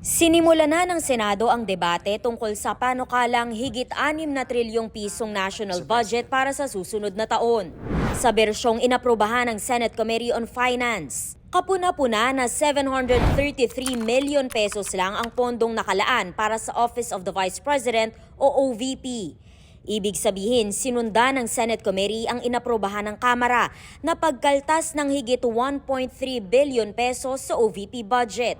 Sinimula na ng Senado ang debate tungkol sa panukalang higit 6 na trilyong pisong national budget para sa susunod na taon. Sa bersyong inaprubahan ng Senate Committee on Finance, kapuna-puna na 733 million pesos lang ang pondong nakalaan para sa Office of the Vice President o OVP. Ibig sabihin, sinunda ng Senate Committee ang inaprubahan ng Kamara na pagkaltas ng higit 1.3 billion pesos sa OVP budget.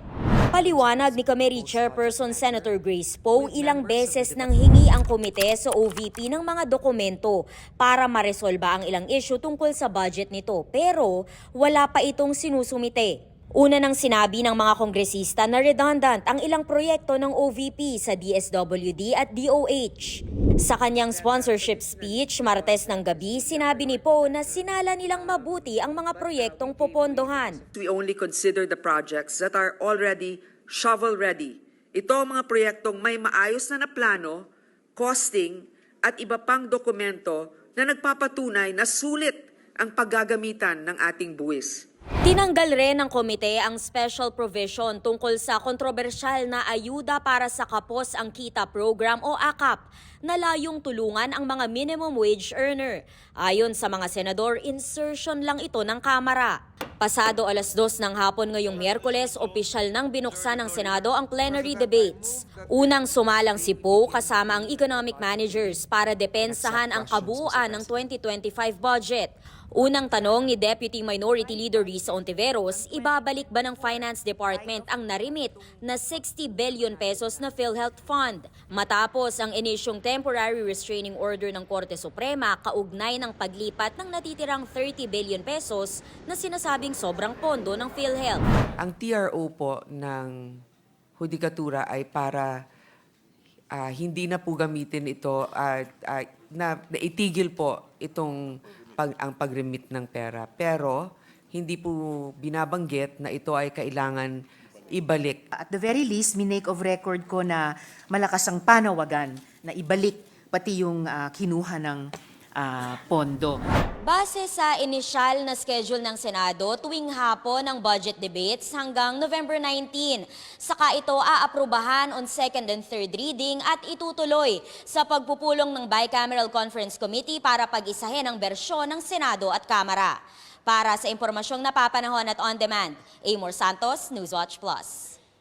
Paliwanag ni Committee Chairperson Senator Grace Poe, ilang beses nang hingi ang komite sa OVP ng mga dokumento para maresolba ang ilang issue tungkol sa budget nito pero wala pa itong sinusumite. Una nang sinabi ng mga kongresista na redundant ang ilang proyekto ng OVP sa DSWD at DOH. Sa kanyang sponsorship speech Martes ng gabi, sinabi ni Poe na sinala nilang mabuti ang mga proyektong popondohan. We only consider the projects that are already shovel-ready. Ito ang mga proyektong may maayos na na plano, costing, at iba pang dokumento na nagpapatunay na sulit ang paggagamitan ng ating buwis. Tinanggal rin ng komite ang special provision tungkol sa kontrobersyal na ayuda para sa kapos ang kita program o AKAP na layong tulungan ang mga minimum wage earner. Ayon sa mga senador, insertion lang ito ng Kamara. Pasado alas dos ng hapon ngayong Miyerkules, opisyal nang binuksan ng Senado ang plenary debates. Unang sumalang si Poe kasama ang economic managers para depensahan ang kabuuan ng 2025 budget. Unang tanong ni Deputy Minority Leader Risa Ontiveros, ibabalik ba ng Finance Department ang narimit na 60 billion pesos na PhilHealth Fund? Matapos ang inisyong temporary restraining order ng Korte Suprema kaugnay ng paglipat ng natitirang 30 billion pesos na sinasabing sobrang pondo ng PhilHealth. Ang TRO po ng hudikatura ay para ah, hindi na po gamitin ito at ah, na, na itigil po itong pag, ang pag-remit ng pera. Pero hindi po binabanggit na ito ay kailangan ibalik At the very least, minake of record ko na malakas ang panawagan na ibalik pati yung ah, kinuha ng ah, pondo. Base sa inisyal na schedule ng Senado, tuwing hapon ang budget debates hanggang November 19. Saka ito aaprubahan on second and third reading at itutuloy sa pagpupulong ng Bicameral Conference Committee para pag-isahin ang bersyon ng Senado at Kamara. Para sa impormasyong napapanahon at on demand, Amor Santos, Newswatch Plus.